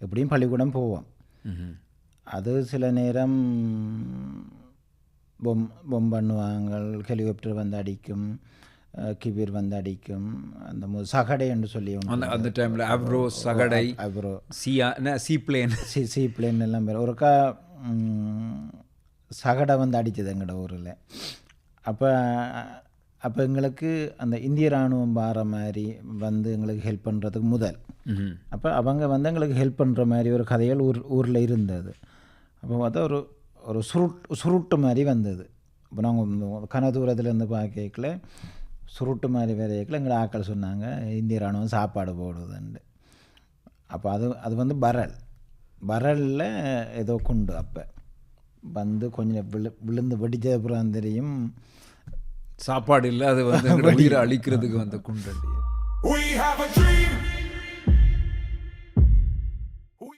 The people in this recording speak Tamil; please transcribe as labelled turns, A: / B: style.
A: எப்படியும் பள்ளிக்கூடம் போவோம். அது சில நேரம் பொம் பொம் பண்ணுவாங்க ஹெலிகாப்டர் வந்து அடிக்கும் கிபீர் வந்து அடிக்கும் அந்த சகடை என்று சொல்லி
B: அந்த டைமில் அப்ரோ சகடை
A: அப்புறம்
B: சியா சீ பிளேன்
A: சி சி பிளேன் எல்லாம் பேர் ஒருக்கா சகடை வந்து அடிச்சது எங்களோட ஊரில் அப்போ அப்போ எங்களுக்கு அந்த இந்திய இராணுவம் வார மாதிரி வந்து எங்களுக்கு ஹெல்ப் பண்ணுறதுக்கு முதல். அப்போ அவங்க வந்து எங்களுக்கு ஹெல்ப் பண்ணுற மாதிரி ஒரு கதைகள் ஊர் ஊரில் இருந்தது. அப்போ பார்த்தா ஒரு ஒரு சுருட் சுருட்டு மாதிரி வந்தது. இப்போ நாங்கள் கன தூரத்துலேருந்து பார்க்கல. சுருட்டு மாதிரி வரையக்கில். எங்களை ஆட்கள் சொன்னாங்க இந்திய இராணுவம் சாப்பாடு போடுதுண்டு அப்போ அது அது வந்து பரல். பரலில் ஏதோ குண்டு அப்போ. வந்து கொஞ்சம் விழு விழுந்து வெடிச்ச அப்புறம் தெரியும்
B: சாப்பாடு இல்லை அது வந்து உயிரை அழிக்கிறதுக்கு வந்த குண்டடி